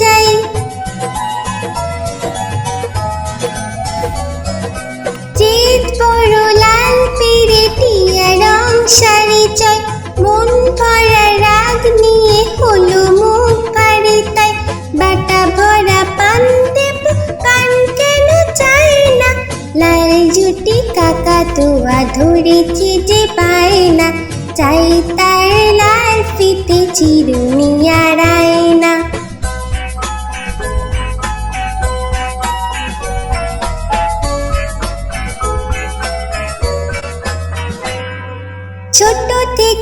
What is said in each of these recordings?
চাই। যে বড় লাল পেরেটিয়া রং শাড়ি চাই মন ভরা রাগ নিয়ে হলো মুখ পারে তাই। বাটা ভরা পান দেব, পান কেন চাই না? লাল জুটি কাকা তোয়া ধরেছি যে পায় না চাই তার লাল ফিতে চিরুনি আর আয়না।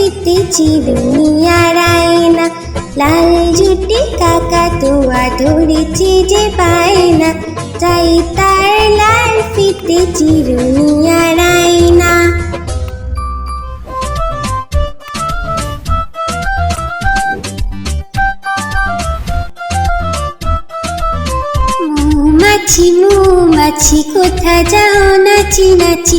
লাল ফিতে চিরুনি আর আয়না। লাল জুটি কাকা তুয়া ধরেছি যে পায় না চাই তার লাল ফিতে চিরুনি আর আয়না। মৌমাছি মৌমাছি, কোথা যাও নাচি নাচি।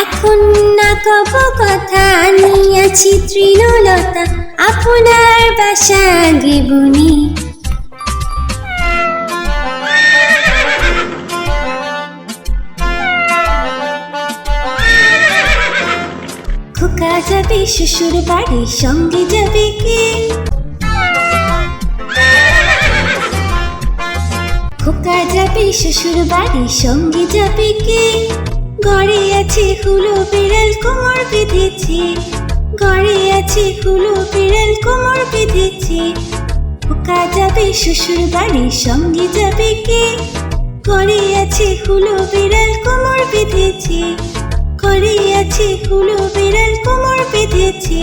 এখন না কব কথা আনিয়াছি তৃণলতা, আপনার বাসা গিবনি খোকা যাবে, শ্বশুর বাড়ির সঙ্গে যাবে কে? খোকা যাবে, শ্বশুর বাড়ির সঙ্গে যাবে কে? ঘরে আছে হুলো বিড়াল কোমর বেঁধেছে। ঘরে আছে হুলো বিড়াল কোমর বেঁধেছে। খোকা যাবে, শ্বশুর বাড়ির সঙ্গে যাবে কে? ঘরে আছে হুলো বিড়াল কোমর বেঁধেছে। ঘরে আছে হুলো বিড়াল কোমর বেঁধেছে।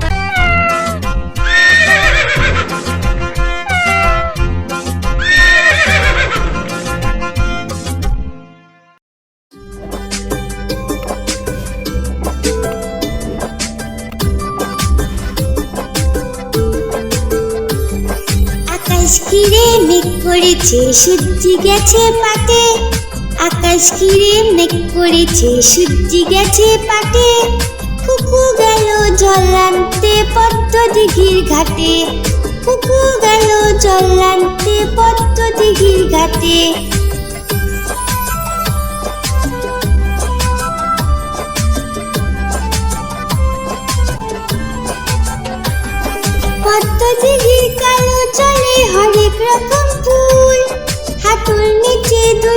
করেছে সূর্যি গেছে আকাশ ঘিরে মেঘ করেছে সূর্যি গেছে কুকু গেল জল আনতে পদ্ম দিঘির ঘাটে, কুকু গেল জল আনতে পদ্ম দিঘির ঘাটে। পদ্ম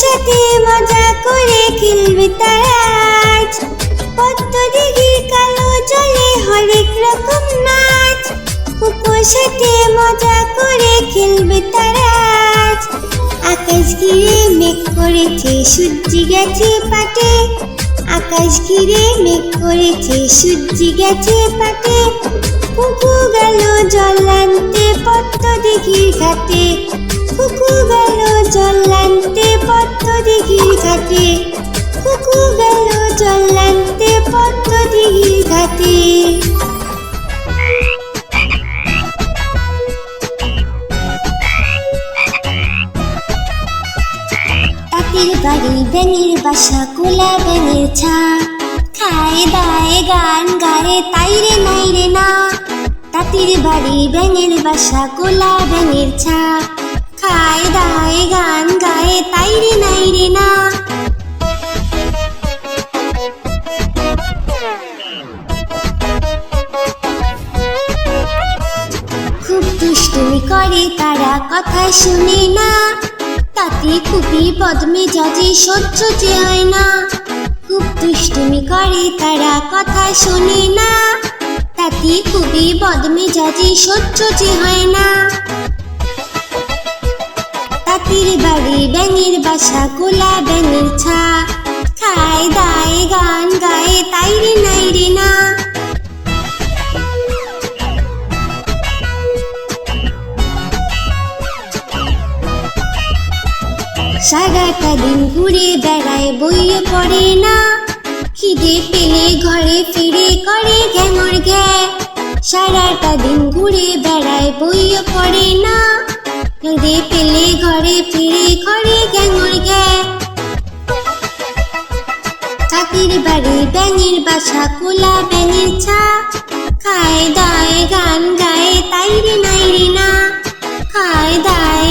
সাথে মজা করে খেলবে তারা আজ। পদ্মদিঘির কালো জলে হরেক রকম নাচ। কুকুর সাথে মজা করে খেলবে তারা আজ। আকাশ ঘিরে মেঘ করেছে, সূর্যি গেছে পাটে। আকাশ ঘিরে মেঘ করেছে, সূর্যি গেছে পাটে। কুকু গেল জল আনতে পদ্ম দিঘির ঘাটে। কুকু গেল জল আনতে পদ্ম দিঘির ঘাটে। কুকু গেল জল আনতে পদ্ম দিঘির ঘাটে। তাঁতির বাড়ি ব্যাঙের বাসা, কোলা ব্যাঙের ছা। খায় দায় গান গায়ে তাই রে নাই রে না। তাঁতির বাড়ি ব্যাঙের বাসা, কোলা ব্যাঙের ছা। খায় দায় গান গায়ে, তাই রে, নাই রে, না। খুব দুষ্টুমি করে তারা কথা শুনে না। তাতে খুবই পদ্মে যাজে সহ্য যে হয় না। খুব দুষ্টুমি করে তারা কথা শোনে না। তাতে খুবই বদমে যাজে সহ্য যে হয় না। তাঁতির বাড়ি ব্যাঙের বাসা গোলা ব্যাঙের ছা। খায় দায় গান গায়ে, তাই রে নাই রে না। সারাটা দিন ঘুরে বেড়ায়, বইয়ে পড়ে না। খিদে পেলে ঘরে ফিরে করে ঘ্যাঙর ঘ্যা। সারাটা দিন ঘুরে বেড়ায়, বইয়ে পড়ে না। খিদে পেলে ঘরে ফিরে ঘরে গ্যাঙর গ্যা চাকির বাড়ি, ব্যাঙের বাসা, কোলা ব্যাঙের ছা খায় দায় গান গায়ে তাই রে না। খায় দায়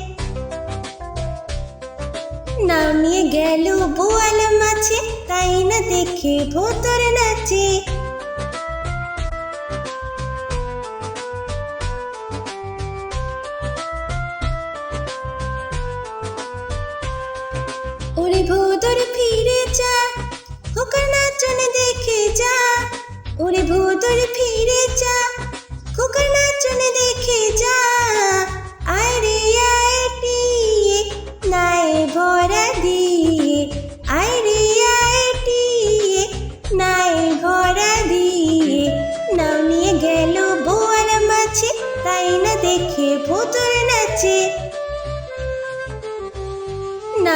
নামিয়ে গেল বোয়াল মাছে, তাই না দেখে ভোতর নাচে। ওরে ভোতর ফিরে যা খোকার নাচন দেখে যা। ওরে ভোতর ফিরে যা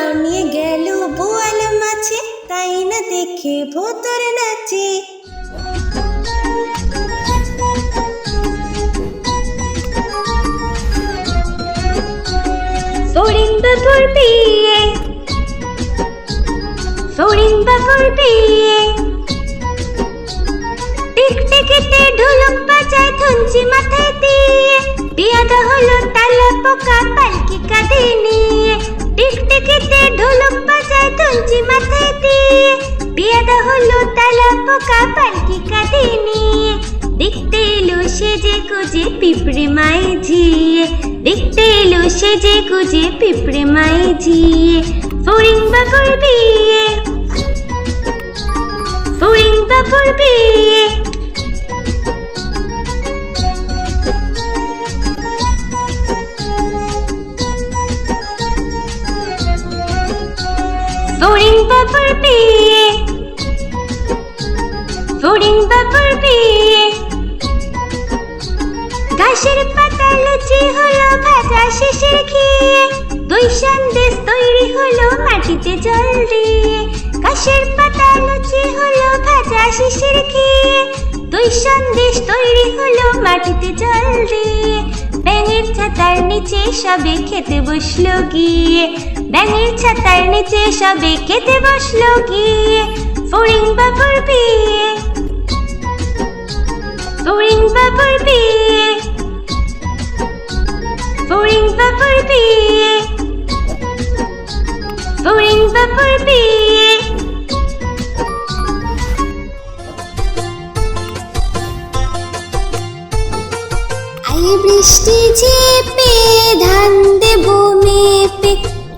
নামিয়ে গেল বোয়াল মাছে, তাই না দেখে ভোতর নাচে। মাথায় দিয়ে বিয়াটা হলো তালা পোকা পালকি কাঁধে নিয়ে। টিকটিকিতে ঢোলক বাজায় ধুনচি মাথায় দিয়ে। বিয়াটা হলো তালা পোকা পালকি কাঁধে নিয়ে। দেখতে এলো সেজে গুজে পিঁপড়ে মাই ঝিয়ে। দেখতে এলো সেজে গুজে পিঁপড়ে মাই ঝিয়ে। ফড়িং বাবুর বিয়ে। ফড়িং বাবুর বিয়ে। ফড়িং বাবুর বিয়ে। ফড়িং বাবুর বিয়ে। ঘাসের পাতা লুচি হলো ভাজা শেষের খেয়ে দুই সন্দেশ তৈরি হলো মাটিতে জল দিয়ে। ঘাসের পাতা লুচি হলো ভাজা শেষের খেয়ে দুই সন্দেশ তৈরি হলো মাটিতে জল দিয়ে। ব্যাঙের ছাতার নিচে সবে খেতে বসল গিয়ে। ব্যাঙের ছাতার নিচে সবে খেতে বসল গিয়ে। ফড়িং বাবুর বিয়ে ফড়িং বাবুর বিয়ে ফড়িং বাবুর বিয়ে ফড়িং বাবুর বিয়ে বৃষ্টি ঝেপে ধান দেব মেপে।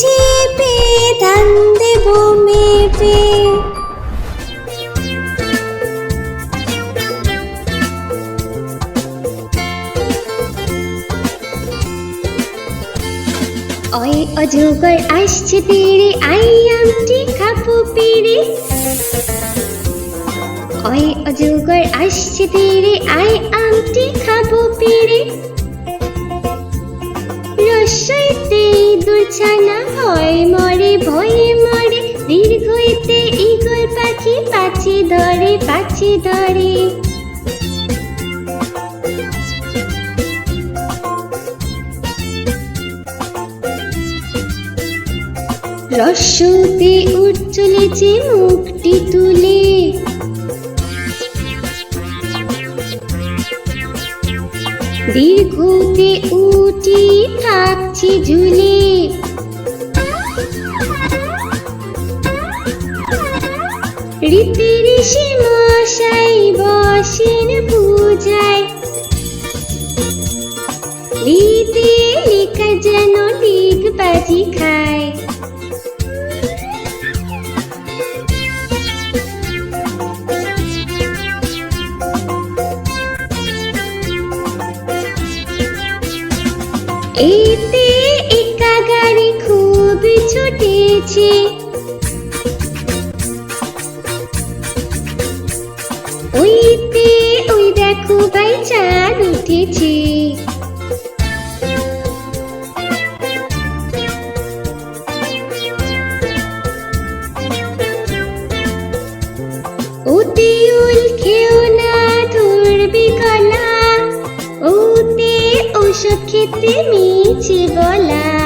ঝেপে ধান দেব মেপে। ওই অজগর আসছে তীরে, আই আমটি খাব পেরে। ওই অজগর আসছে তীরে, আই আমটি খাব পেরে। রসইতে দুলছানা হয় মরে, ভয়ে মরে দীর্ঘইতে ইগল পাখি পাচি ধরে পাচি ধরে। রস্যতে উঠ চলেছে মুখটি তুলে। দীর্ঘতে উটি থাকছে ঝুলে রীতি ঋষি মশাই বসেন পূজায়। রীতি লেখা যেন ঠিক বাজি খায়। ছুটেছে ওইতে ওই দেখো ভাই চাঁদ উঠেছে। ওতে খেতে মিছে বলা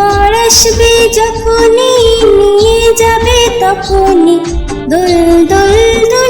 বর আসবে যখনই নিয়ে যাবে তখনই। দুল দোল দুলুনি